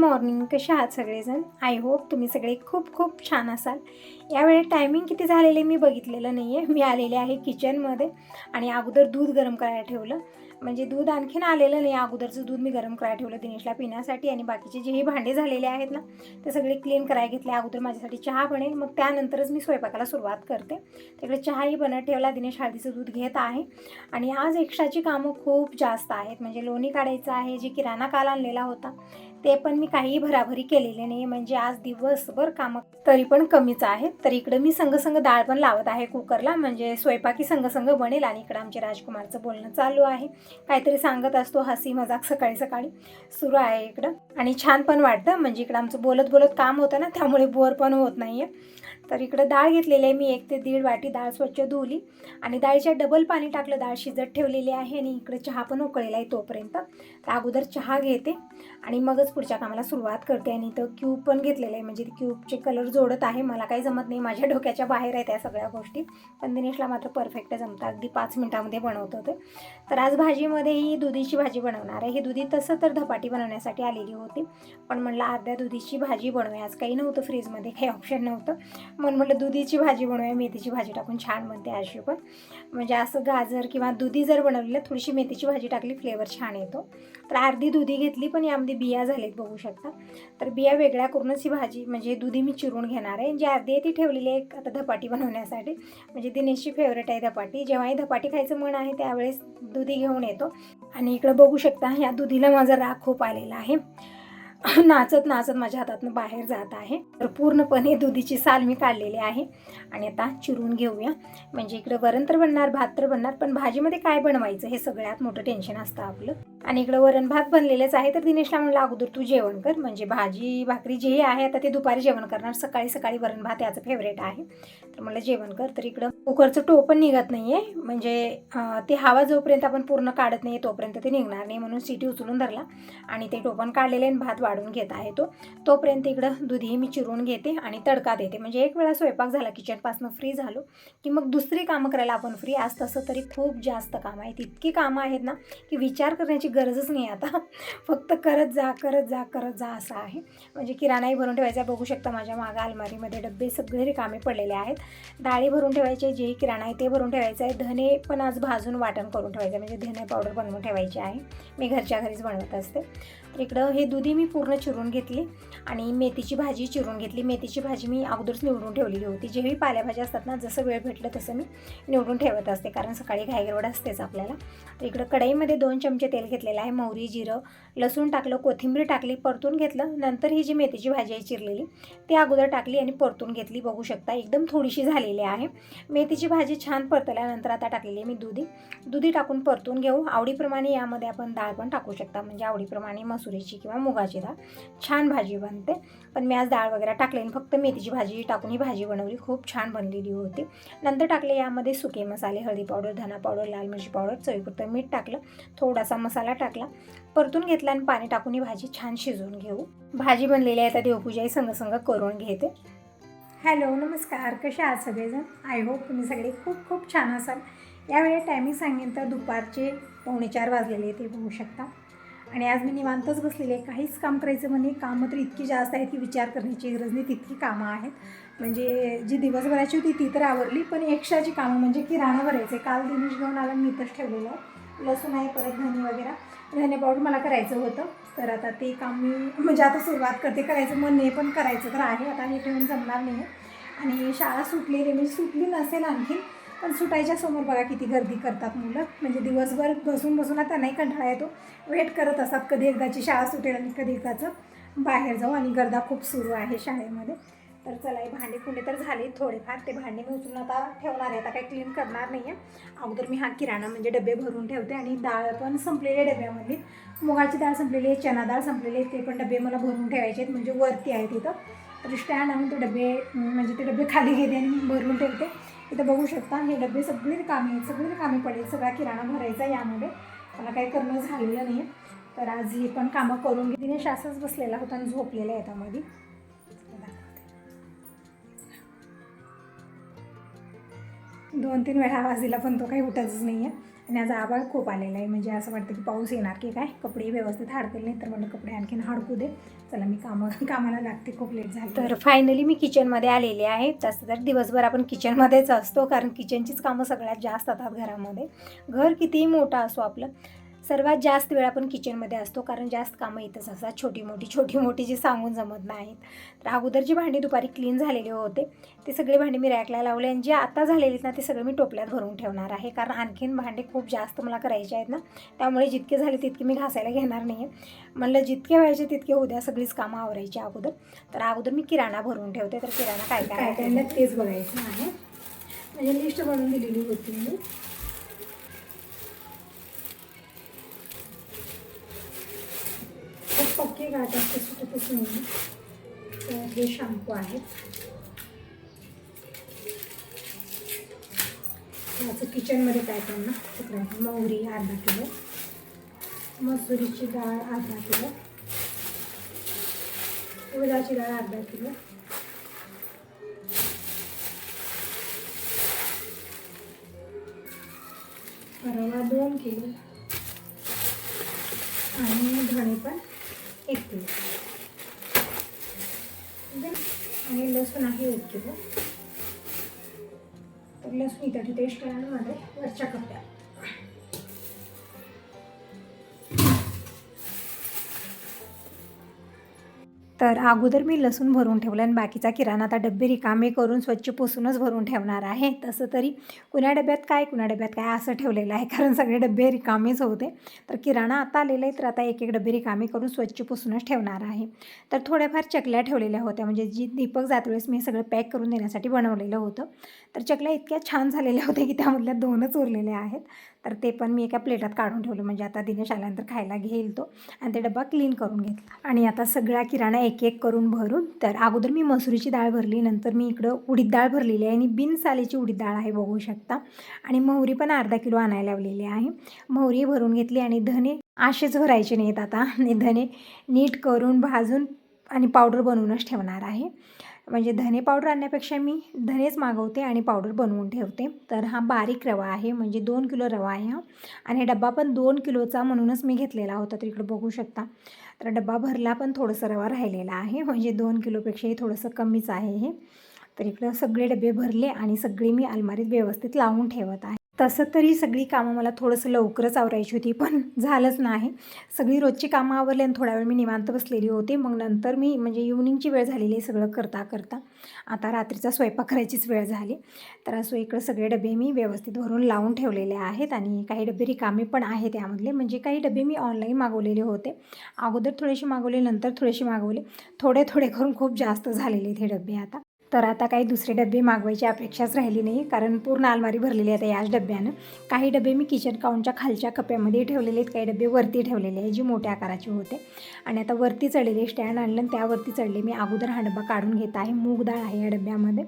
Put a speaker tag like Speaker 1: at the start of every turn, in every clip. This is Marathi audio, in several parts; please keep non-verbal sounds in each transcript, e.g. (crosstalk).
Speaker 1: मॉर्निंग कसे आहात सगळेजण? आय होप तुम्ही सगळे खूप खूप छान असाल. यावेळी टायमिंग किती झालेले मी बघितलेलं नाही आहे मी आलेले आहे किचनमध्ये आणि अगोदर दूध गरम करायला ठेवलं. म्हणजे दूध आणखीन आलेलं नाही. अगोदरचं दूध मी गरम करायला ठेवलं दिनेशला पिण्यासाठी आणि बाकीचे जेही भांडे झालेले आहेत ना ते सगळे क्लीन करायला घेतले. अगोदर माझ्यासाठी चहा बनेल. मग त्यानंतरच मी स्वयंपाकाला सुरुवात करते. तिकडे चहाही बनत ठेवला. दिनेश हळदीचं दूध घेत आहे. आणि आज एक्स्ट्राची कामं खूप जास्त आहेत. म्हणजे लोणी काढायचं आहे. जे किराणा काल आणलेला होता ते पण मी काहीही भराभरी केलेले नाही. म्हणजे आज दिवसभर कामं तरी पण कमीच आहेत. तर इकडं मी संगसंग डाळ पण लावत आहे कुकरला म्हणजे स्वयंपाकी संगसंग बनेल आणि इकडं आमचे राजकुमारचं बोलणं चालू आहे. काहीतरी सांगत असतो हसी मजाक सकाळी सकाळी. सुरू आहे इकडं. आणि छान पण वाटतं म्हणजे इकडं आमचं बोलत बोलत काम होतं ना त्यामुळे बोर पण होत नाही आहे तर इकडं डाळ घेतलेली आहे मी एक ते दीड वाटी डाळ स्वच्छ धुवली. आणि डाळीच्या डबल पाणी टाकलं डाळ शिजत ठेवलेली आहे आणि इकडे चहा पण उकळलेला आहे तोपर्यंत. तर अगोदर चहा घेते आणि मगच पुढच्या कामाला सुरुवात करते. आणि इथं क्यूब पण घेतलेलं आहे म्हणजे क्यूबचे कलर जोडत आहे. मला काही जमत नाही माझ्या डोक्याच्या बाहेर आहे त्या सगळ्या गोष्टी. पण दिनेशला मात्र परफेक्ट जमतं. अगदी पाच मिनटामध्ये बनवत होते तर आज भाजीमध्ये ही दुधीची भाजी बनवणार आहे. ही दुधी तसं तर धपाटी बनवण्यासाठी आलेली होती. पण म्हणलं अर्ध्या दुधीची भाजी बनवूया. आज काही नव्हतं फ्रीजमध्ये काही ऑप्शन नव्हतं. म्हणून म्हटलं दुधीची भाजी बनवूया मेथीची भाजी टाकून छान बनते अशी पण. म्हणजे असं गाजर किंवा दुधी जर बनवलेलं थोडीशी मेथीची भाजी टाकली फ्लेवर छान येतो. तर अर्धी दुधी घेतली पण यामध्ये बिया झालेत बघू शकता. तर बिया वेगळ्या करूनच ही भाजी म्हणजे दुधी मी चिरून घेणार आहे. जी अर्धी आहे ती ठेवलेली आहे आता धपाटी बनवण्यासाठी. म्हणजे दिनेशची फेवरेट आहे धपाटी. जेव्हाही धपाटी खायचं मन आहे त्यावेळेस दुधी घेऊन येतो. आणि इकडं बघू शकता ह्या दुधीला माझा राग खूप आलेला आहे. (laughs) नाचत नाचत माझ्या हातातनं बाहेर जात आहे. तर पूर्णपणे दुधीची साल मी काढलेली आहे. आणि आता चिरून घेऊया. म्हणजे इकडं वरण तर बनणार भात तर बनणार पण भाजीमध्ये काय बनवायचं हे सगळ्यात मोठं टेन्शन असतं आपलं. आणि इकडं वरण भात बनलेलेच आहे तर दिनेशला म्हणलं अगोदर तू जेवण कर. म्हणजे भाजी भाकरी जे आहे आता ते दुपारी जेवण करणार. सकाळी सकाळी वरण भात याचं फेवरेट आहे. तर म्हणलं जेवण कर. तर इकडं कुकरचं टोपण निघत नाही आहे म्हणजे ते हवा जोपर्यंत आपण पूर्ण काढत नाही तोपर्यंत ते निघणार नाही म्हणून सिटी उचलून धरला. आणि ते टोपण काढलेले आणि भात वाढून घेत आहे तो. तोपर्यंत इकडं दुधही मी चिरून घेते आणि तडका देते. म्हणजे एक वेळा स्वयंपाक झाला किचनपासून फ्री झालो की मग दुसरी कामं करायला आपण फ्री आज तसं तरी खूप जास्त कामं आहेत. इतकी कामं आहेत ना की विचार करण्याची गरजच नाही आता. फक्त करत जा करत जा करत जा असं आहे. म्हणजे किराणाही भरून ठेवायचा बघू शकता माझ्या मागा अलमारीमध्ये डब्बे सगळे रिकामे पडलेले आहेत. डाळी भरून ठेवायचे जेही किराणा आहे ते भरून ठेवायचं आहे. धने पण आज भाजून वाटण करून ठेवायचं आहे. म्हणजे धने पावडर बनवून ठेवायची आहे. मी घरच्या घरीच बनवत असते. तर इकडं हे दुधी मी पूर्ण चिरून घेतली आणि मेथीची भाजी चिरून घेतली. मेथीची भाजी मी अगोदरच निवडून ठेवलेली होती. जेही पालेभाज्या असतात ना जसं वेळ भेटलं तसं मी निवडून ठेवत असते. कारण सकाळी घाईगडबड असतेच आपल्याला. तर इकडं कढईमध्ये दोन चमचे तेल घेतलेलं आहे मोहरी जिरं लसूण टाकलं कोथिंबीर टाकली परतून घेतलं. नंतर ही जी मेथीची भाजी आहे चिरलेली ती अगोदर टाकली आणि परतून घेतली. बघू शकता एकदम थोडीशी झालेली आहे. मेथीची भाजी छान परतल्यानंतर आता टाकलेली आहे मी दुधी. दुधी टाकून परतून घेऊ. आवडीप्रमाणे यामध्ये आपण डाळ पण टाकू शकता. म्हणजे आवडीप्रमाणे मसुरीची किंवा मुगाची डाळ. छान भाजी बनते. पण मी आज डाळ वगैरे टाकले आणि फक्त मेथीची भाजी टाकून ही भाजी बनवली. खूप छान बनलेली होती. नंतर टाकले यामध्ये सुके मसाले हळदी पावडर धना पावडर लाल मिरची पावडर चवीपुरतं मीठ टाकलं. थोडासा मसाला टाकला. परतून घेतला आणि पाणी टाकून ही भाजी छान शिजवून घेऊ. भाजी बनलेली आहे आता देवपूजाही संग संग करून घेते. हॅलो नमस्कार. कसे आहात सगळेजण? आय होप तुम्ही सगळे खूप खूप छान असाल. यावेळी टायमिंग सांगेन तर दुपारचे पावणे चार वाजलेले ते बघू शकता. आणि आज मी निवांतच बसलेले काहीच काम करायचं म्हणजे कामं तर इतकी जास्त आहेत की विचार करण्याची गरज नाही. तितकी कामं आहेत. म्हणजे जी दिवसभराची होती ती तर आवरली पण एक्स्ट्राची कामं म्हणजे किराणा भरायचे काल दिनेश घेऊन आला मी इथंच ठेवलेलं आहे. लसूण आहे परत धने वगैरे. धने पावडर मला करायचं होतं. तर आता ते काम मी म्हणजे आता सुरुवात करते. करायचं मन नाही पण करायचं तर आहे. आता हे ठेवून जमणार नाही. आणि शाळा सुटली रे. म्हणजे सुटली नसेल आणखी पण सुटायच्या समोर बघा किती गर्दी करतात मुलं. म्हणजे दिवसभर बसून बसून आता नाही कंटाळा येतो. वेट करत असतात. कधी एकदाची शाळा सुटेल आणि कधी एकदाचं बाहेर जाऊ. आणि गर्दा खूप सुरू आहे शाळेमध्ये. तर चला हे भांडे कुंडे तर झाले थोडेफार. ते भांडे मी उचलून आता ठेवणार आहे. आता काही क्लीन करणार नाही आहे अगोदर मी हा किराणा म्हणजे डबे भरून ठेवते आणि डाळ पण संपलेली आहे डब्यामधली. मुगाची डाळ संपलेली आहे चना डाळ संपलेली आहे ते पण डबे मला भरून ठेवायचे आहेत म्हणजे वरती आहे तिथं. तर स्टँड आणून ते डबे म्हणजे ते डबे खाली घेते आणि भरून ठेवते. इथं बघू शकता हे डबे सगळे कामे आहेत सगळे कामे पडेल सगळा किराणा भरायचा यामध्ये. मला काही करणं झालेलं नाही आहे तर आज हे पण कामं करून घेते दिनेश असंच बसलेला होता आणि झोपलेला आहे त्यामध्ये. दोन तीन वेळा आवाज दिला पण तो काही उठतच नाही आहे आणि आज आभाळ खूप आलेला आहे. म्हणजे असं वाटतं की पाऊस येणार की काय? कपडे व्यवस्थित हाडतील नाही तर म्हणलं कपडे आणखीन हाडकू दे. चला मी कामं कामाला लागते. खूप लेट झालं. तर फायनली मी किचनमध्ये आलेले आहे. जास्त तर दिवसभर आपण किचनमध्येच असतो. कारण किचनचीच कामं सगळ्यात जास्त असतात घरामध्ये. घर कितीही मोठं असो आपलं सर्वात जास्त वेळ आपण किचनमध्ये असतो कारण जास्त कामं इथंच असतात. छोटी मोठी छोटी मोठी जी सांगून जमत नाहीत. तर अगोदर जी भांडी दुपारी क्लीन झालेले होते ते सगळे भांडी मी रॅकला लावले आणि जे आता झालेले आहेत ना ते सगळे मी टोपल्यात भरून ठेवणार आहे. कारण आणखीन भांडे खूप जास्त मला करायचे आहेत ना त्यामुळे जितके झाले तितके मी घासायला घेणार नाही आहे म्हणलं जितके व्हायचे तितके उद्या सगळीच कामं आवरायची अगोदर. तर अगोदर मी किराणा भरून ठेवते. तर किराणा काय काय काय तेच बघायचं आहे. म्हणजे लिस्ट बनवून दिलेली होती मी. खूप गाठ असते सुटतच नाही. तर हे शॅम्पू आहेत. याचं किचनमध्ये काय त्यांना तिकडे मोहरी अर्धा किलो मसुरीची डाळ अर्धा किलो उडदाची डाळ अर्धा किलो परवा दोन किलो आणि धणे पण एक किलो ठीक आहे? आणि लसूण आहे एक किलो. तर लसूण इथं टेस्ट ठेवते माझ्या वरच्या कप्प्यात. तर अगोदर मी लसूण भरून ठेवलं आणि बाकीचा किराणा आता डब्बे रिकामे करून स्वच्छ पुसूनच भरून ठेवणार आहे. तसं तरी कुण्या डब्यात काय कुण्या डब्यात काय असं ठेवलेलं आहे. कारण सगळे डब्बे रिकामेच होते. तर किराणा आता आलेला आहे तर आता एक एक डबे रिकामे करून स्वच्छ पुसूनच ठेवणार आहे. तर थोड्याफार चकल्या ठेवलेल्या होत्या. म्हणजे जी दीपक जातवेळेस मी सगळं पॅक करून देण्यासाठी बनवलेलं होतं. तर चकल्या इतक्या छान झालेल्या होत्या की त्यामधल्या दोनच उरलेल्या आहेत. तर ते पण मी एका प्लेटात काढून ठेवलं. म्हणजे आता दिनेश आल्यानंतर खायला घेईल तो. आणि ते डबा क्लीन करून घेतला. आणि आता सगळा किराणा एक एक करून भरून तर अगोदर मी मसुरीची डाळ भरली नंतर मी इकडं उडीद डाळ भरलेली आहे आणि बिनसालीची उडीद डाळ आहे बघू शकता. आणि मोहरी पण अर्धा किलो आणायला लावलेली आहे. मोहरी भरून घेतली आणि धने असेच भरायचे नाहीत आता. आणि धने नीट करून भाजून आणि पावडर बनवूनच ठेवणार आहे. म्हणजे धने पावडर आणण्यापेक्षा मी धनेच मागवते आणि पावडर बनवून ठेवते. तर हा बारीक रवा आहे म्हणजे दोन किलो रवा आहे हा. आणि डब्बा पण दोन किलोचा म्हणूनच मी घेतलेला होता तर इकडं बघू शकता. तर डब्बा भरला पण थोडंसं रवा राहिलेला आहे म्हणजे दोन किलोपेक्षाही थोडंसं कमीच आहे हे. तर इकडं सगळे डबे भरले आणि सगळे मी अलमारीत व्यवस्थित लावून ठेवत आहे. तसं तरी सगळी कामं मला थोडंसं लवकरच आवरायची होती पण (laughs) झालंच नाही. सगळी रोजची कामं आवरली आणि थोडा वेळ मी निवांत बसलेली होती. मग नंतर मी म्हणजे इव्हनिंगची वेळ झालेली आहे सगळं करता करता. आता रात्रीचा स्वयंपाक करायचीच वेळ झाली. तर असं इकडं सगळे डबे मी व्यवस्थित भरून लावून ठेवलेले आहेत आणि काही डबे रिकामे पण आहेत त्यामधले म्हणजे काही डबे मी ऑनलाईन मागवलेले होते. अगोदर थोडेसे मागवले नंतर थोडेसे मागवले. थोडे थोडे करून खूप जास्त झालेले आहेत हे डबे आता. तर आता काही दुसरे डबे मागवायची अपेक्षाच राहिली नाही कारण पूर्ण अलमारी भरलेली आहे याच डब्यानं. काही डबे मी किचन काउंटच्या खालच्या कप्प्यामध्ये ठेवलेले आहेत काही डबे वरती ठेवलेले आहे जे मोठ्या आकाराचे होते. आणि आता वरती चढलेले स्टँड आणलं आणि त्यावरती चढले मी अगोदर हा डबा काढून घेत आहे मूग डाळ आहे या डब्यामध्ये.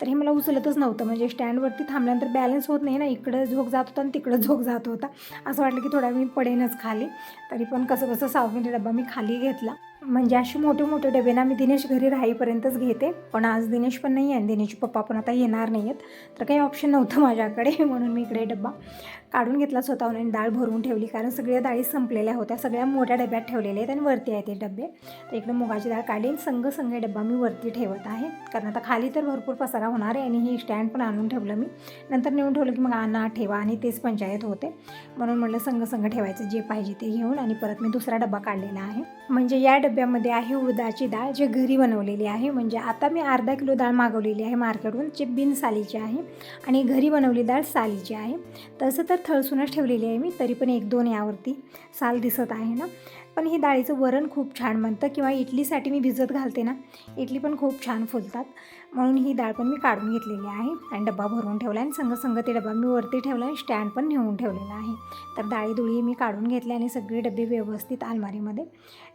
Speaker 1: तर हे मला उचलतच नव्हतं म्हणजे स्टँडवरती थांबल्यानंतर बॅलन्स होत नाही ना इकडं झोक जात होता आणि तिकडं झोक जात होता. असं वाटलं की थोडा मी पडेनच खाली. तरी पण कसं कसं सावरून डबा मी खाली घेतला. म्हणजे असे मोठे मोठे डबे ना मी दिनेश घरी राहीपर्यंतच घेते. पण आज दिनेश पण नाही आहे दिनेश दिनेशचे पप्पा पण आता येणार नाही आहेत तर काही ऑप्शन नव्हतं माझ्याकडे (laughs) म्हणून मी इकडे डब्बा काढून घेतला स्वतःहून आणि डाळ भरून ठेवली. कारण सगळ्या डाळी संपलेल्या होत्या सगळ्या मोठ्या डब्यात ठेवलेल्या आहेत आणि वरती आहेत ते डबे. तर इकडे मुगाची डाळ काढली आणि संघ संघ मी वरती ठेवत आहे. कारण आता खाली तर भरपूर पसारा होणार आहे आणि ही स्टँड पण आणून ठेवलं मी. नंतर नेऊन ठेवलं की मग आणा ठेवा आणि तेच पंचायत होते. म्हणून म्हटलं संघ संघ ठेवायचं जे पाहिजे ते घेऊन आणि परत मी दुसरा डबा काढलेला आहे. म्हणजे या डब्यामध्ये आहे उडदाची डाळ जे घरी बनवलेली आहे. म्हणजे आता मी अर्धा किलो डाळ मागवलेली आहे मार्केटहून जे बिन सालीची आहे. आणि घरी बनवली डाळ सालीची आहे. तसं तर थळसूनच ठेवलेली आहे मी तरी पण एक दोन यावरती साल दिसत आहे ना. पण ही डाळीचं वरण खूप छान बनतं किंवा इडलीसाठी मी भिजत घालते ना इडली पण खूप छान फुलतात. म्हणून ही डाळ पण मी काढून घेतलेली आहे आणि डबा भरून ठेवला आहे आणि संगसंग ते डबा मी वरती ठेवला आणि स्टँड पण नेऊन ठेवलेला आहे. तर डाळी दुळी मी काढून घेतले आणि सगळे डबे व्यवस्थित अलमारीमध्ये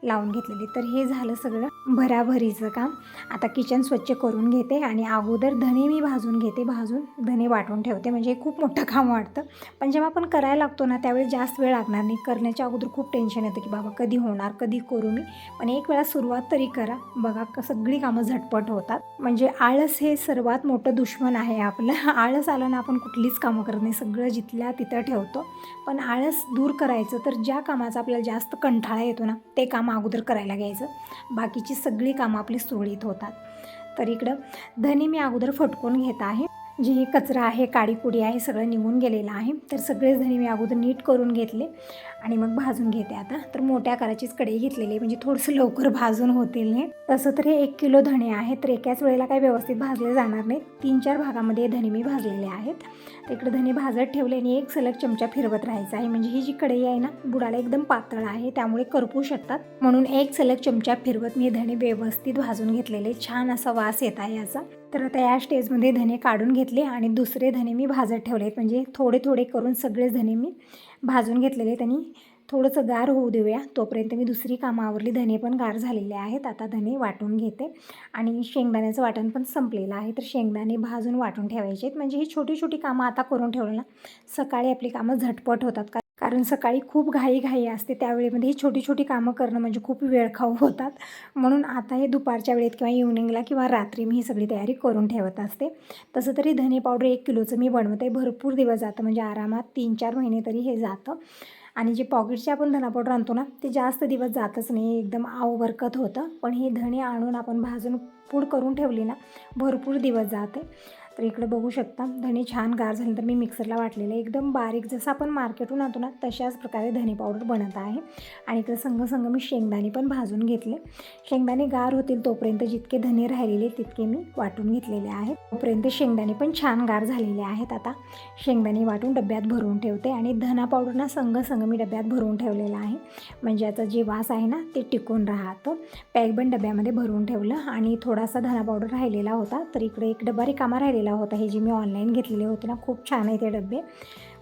Speaker 1: लावून घेतलेले. तर हे झालं सगळं भराभरीचं काम. आता किचन स्वच्छ करून घेते आणि अगोदर धने मी भाजून घेते. भाजून धने वाटून ठेवते. म्हणजे खूप मोठं काम वाटतं पण जेव्हा आपण करायला लागतो ना त्यावेळी जास्त वेळ लागणार नाही. करण्याच्या अगोदर खूप टेन्शन येतं की बाबा कधी कधी होणार कधी करू मी. पण एक वेळा सुरुवात तरी करा. बघा क सगळी कामं झटपट होतात. म्हणजे आळस हे सर्वात मोठं दुश्मन आहे आपलं. (laughs) आळस आलं ना आपण कुठलीच कामं करत नाही. सगळं जिथल्या तिथं ठेवतो. पण आळस दूर करायचं तर ज्या कामाचा आपल्याला जास्त कंठाळा येतो ना ते काम अगोदर करायला घ्यायचं. बाकीची सगळी कामं आपली सुरळीत होतात. तर इकडं धने मी अगोदर फटकून घेत आहे. जे हे कचरा आहे काडीपुडी आहे सगळं निघून गेलेलं आहे. तर सगळेच धणे मी अगोदर नीट करून घेतले आणि मग भाजून घेते आता. तर मोठ्या आकाराचीच कढई घेतलेली आहे. म्हणजे थोडंसं लवकर भाजून होतील हे. तसं तर हे एक किलो धणे आहेत. तर एकाच वेळेला काही व्यवस्थित भाजले जाणार नाही तीन चार भागामध्ये धणे मी भाजलेले आहेत. तर इकडे धणे भाजत ठेवले आणि एक सलग चमचा फिरवत राहायचा आहे. म्हणजे ही जी कढई आहे ना बुडाला एकदम पातळ आहे. त्यामुळे करपू शकतात. म्हणून एक सलग चमचा फिरवत मी धणे व्यवस्थित भाजून घेतलेले. छान असा वास येत आहे याचा. तर आता या स्टेजमध्ये धणे काढून घेतले आणि दुसरे धणे मी भाजत ठेवले आहेत. म्हणजे थोडे थोडे करून सगळेच धणे मी भाजून घेतलेले त्यांनी थोडंसं गार होऊ देऊया. तोपर्यंत मी दुसरी कामं आवरली. धने पण गार झालेले आहेत. आता धने वाटून घेते आणि शेंगदाण्याचं वाटण पण संपलेलं आहे. तर शेंगदाणे भाजून वाटून ठेवायचे आहेत. म्हणजे ही छोटी छोटी कामं आता करून ठेवलं ना सकाळी आपली कामं झटपट होतात. का कारण सकाळी खूप घाई घाई असते त्यावेळेमध्ये ही छोटी छोटी कामं करणं म्हणजे खूप वेळखाऊ होतात. म्हणून आता हे दुपारच्या वेळेत किंवा इव्हनिंगला किंवा रात्री मी ही सगळी तयारी करून ठेवत असते. तसं तरी धने पावडर एक किलोचं मी बनवते. भरपूर दिवस जातं म्हणजे आरामात तीन चार महिने तरी हे जातं. आणि जे पॉकेटचे आपण धना पावडर आणतो ना ते जास्त दिवस जातच नाही एकदम आव बरकत होतं. पण हे धणे आणून आपण भाजून पूड करून ठेवली ना भरपूर दिवस जाते. तर इकडे बघू शकता धणे छान गार झाले तर मी मिक्सरला वाटलेलं एकदम बारीक जसं आपण मार्केटून आणतो ना तशाच प्रकारे धने पावडर बनत आहे. आणि इकडे संघ संघ मी शेंगदाणे पण भाजून घेतले. शेंगदाणे गार होतील तोपर्यंत जितके धने राहिलेले तितके मी वाटून घेतलेले आहेत. तोपर्यंत शेंगदाणे पण छान गार झालेले आहेत आता. शेंगदाणे वाटून डब्यात भरून ठेवते आणि धना पावडर ना संघ मी डब्यात भरून ठेवलेला आहे. म्हणजे याचा जे वास आहे ना ते टिकून राहतं. पॅक पण डब्यामध्ये भरून ठेवलं आणि थोडासा धना पावडर राहिलेला होता. तर इकडे एक डबा रिकामा राहिलेला होता. हे जे मी ऑनलाईन घेतलेले होते ना खूप छान आहे ते डबे.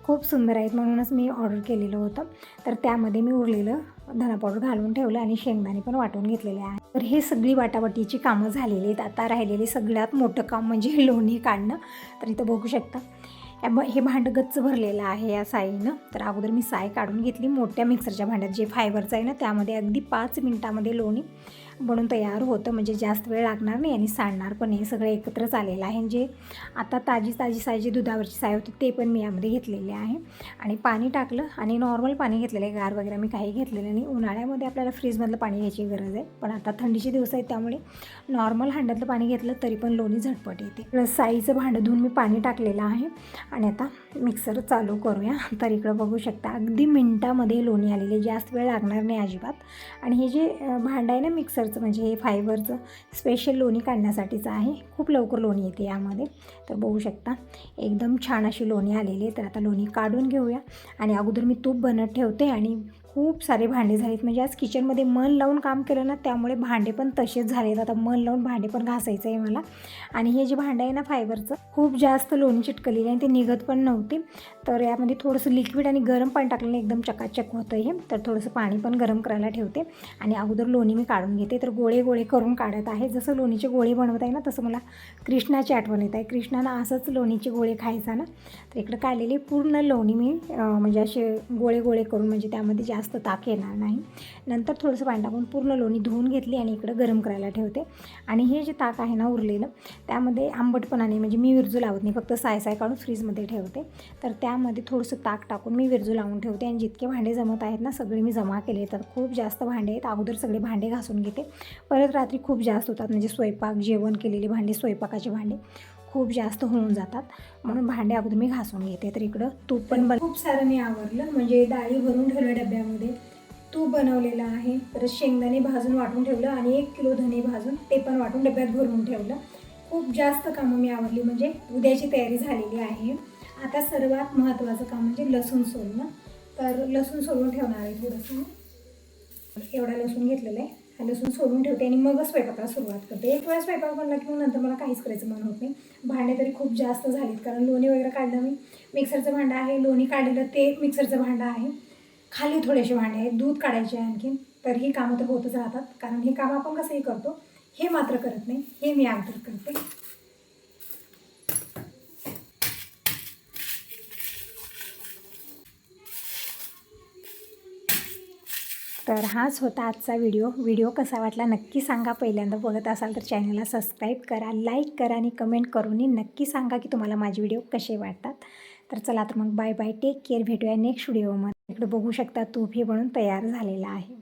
Speaker 1: खूप सुंदर आहेत म्हणूनच मी ऑर्डर केलेलं होतं. तर त्यामध्ये मी उरलेलं धना पावडर घालून ठेवलं आणि शेंगदाणे पण वाटून घेतलेले आहे. तर हे सगळी वाटावाटीची कामं झालेली आहेत. आता राहिलेले सगळ्यात मोठं काम म्हणजे (laughs) लोणी काढणं. तर इथं बघू शकता. या ब हे भांडं गच्च भरलेलं आहे या साईनं तर अगोदर मी साय काढून घेतली. मोठ्या मिक्सरच्या भांड्यात जे फायबरचं आहे ना त्यामध्ये अगदी पाच मिनटामध्ये लोणी बनून तयार होतं. म्हणजे जास्त वेळ लागणार नाही आणि सांडणार पण हे सगळं एकत्रच आलेलं आहे. जे आता ताजी ताजी साय जी दुधावरची साय होती ते पण मी यामध्ये घेतलेले आहे. आणि पाणी टाकलं आणि नॉर्मल पाणी घेतलेलं आहे. गार वगैरे मी काही घेतलेलं नाही. उन्हाळ्यामध्ये आपल्याला फ्रीजमधलं पाणी घ्यायची गरज आहे. पण आता थंडीचे दिवस आहेत त्यामुळे नॉर्मल हांड्यातलं पाणी घेतलं तरी पण लोणी झटपट येते. साईचं भांडं धुवून मी पाणी टाकलेलं आहे. आणि आता मिक्सर चालू करूया. तर इकडं बघू शकता अगदी मिनटामध्ये लोणी आलेली जास्त वेळ लागणार नाही अजिबात. आणि हे जे भांडं आहे ना मिक्सर फायबरचं म्हणजे हे फायबरचं स्पेशल लोणी काढण्यासाठीचं आहे. खूप लवकर लोणी येते यामध्ये. तर बघू शकता एकदम छान अशी लोणी आलेली आहे. तर आता लोणी काढून घेऊया. आणि अगोदर मी तूप बनत ठेवते आणि खूप सारे भांडे झालेत. म्हणजे आज किचनमध्ये मन लावून काम केलं ना त्यामुळे भांडे पण तसेच झालेत. आता मन लावून भांडे पण घासायचं आहे मला. आणि हे जे भांडं आहे ना फायबरचं खूप जास्त लोणी चिटकलेली आहे आणि ते निघत पण नव्हते. तर यामध्ये थोडंसं लिक्विड आणि गरम पाणी टाकल्याने एकदम चकाचक होतं हे. तर थोडंसं पाणी पण गरम करायला ठेवते. आणि अगोदर लोणी मी काढून घेते. तर गोळे गोळे करून काढत आहे. जसं लोणीचे गोळे बनवत आहे ना तसं मला कृष्णाची आठवण येत आहे. कृष्णानं असंच लोणीचे गोळे खायचा ना. तर इकडं काढलेली पूर्ण लोणी मी म्हणजे असे गोळे गोळे करून म्हणजे त्यामध्ये जास्त ताक येणार नाही. नंतर थोडंसं पाणी टाकून पूर्ण लोणी धुवून घेतली आणि इकडं गरम करायला ठेवते. आणि हे जे ताक आहे ना उरलेलं त्यामध्ये आंबटपणाने म्हणजे मी विरजू लावत नाही फक्त साय साय काढून फ्रीजमध्ये ठेवते. तर त्यामध्ये थोडंसं ताक टाकून मी विरजू लावून ठेवते. आणि जितके भांडे जमत आहेत ना सगळे मी जमा केले तर खूप जास्त भांडे आहेत. अगोदर सगळे भांडे घासून घेते. परत रात्री खूप जास्त होतात. म्हणजे स्वयंपाक जेवण केलेली भांडे स्वयंपाकाचे भांडे. खूप जास्त होऊन जातात. म्हणून भांडे अगोदर मी घासून घेते. तर इकडं तूप पण बन खूप सारं मी आवरलं. म्हणजे डाळी भरून ठेवलं डब्यामध्ये. तूप बनवलेलं आहे. परत शेंगदाणे भाजून वाटून ठेवलं आणि एक किलो धने भाजून ते पण वाटून डब्यात भरून ठेवलं. खूप जास्त कामं मी आवरली. म्हणजे उद्याची तयारी झालेली आहे. आता सर्वात महत्त्वाचं काम म्हणजे लसूण सोलणं. तर लसूण सोलून ठेवणार आहे थोडंसं. एवढा लसूण घेतलेला आहे. लसूण सोडून ठेवते आणि मगच स्वयंपाकाला सुरुवात करते. एक वेळा स्वयंपाक बनला की नंतर मला काहीच करायचं मन होत नाही. भांडे तरी खूप जास्त झालीत कारण लोणी वगैरे काढलं मी. मिक्सरचं भांडं आहे लोणी काढलेलं ते मिक्सरचं भांडं आहे. खाली थोडेसे भांडे आहेत दूध काढायचे आहे आणखीन. तर ही कामं तर होतच राहतात कारण हे काम आपण कसंही करतो हे मात्र करत नाही हे मी अगोदर करते. तर हाच होता आजचा व्हिडिओ. व्हिडिओ कसा वाटला नक्की सांगा. पहिल्यांदा बघत असाल तर चॅनलला सबस्क्राईब करा लाईक करा आणि कमेंट करूनही नक्की सांगा की तुम्हाला माझे व्हिडिओ कसे वाटतात. तर चला तर मग बाय बाय. Take care. भेटूया नेक्स्ट व्हिडिओमध्ये. इकडे बघू शकता तूप हे बनून तयार झालेला आहे.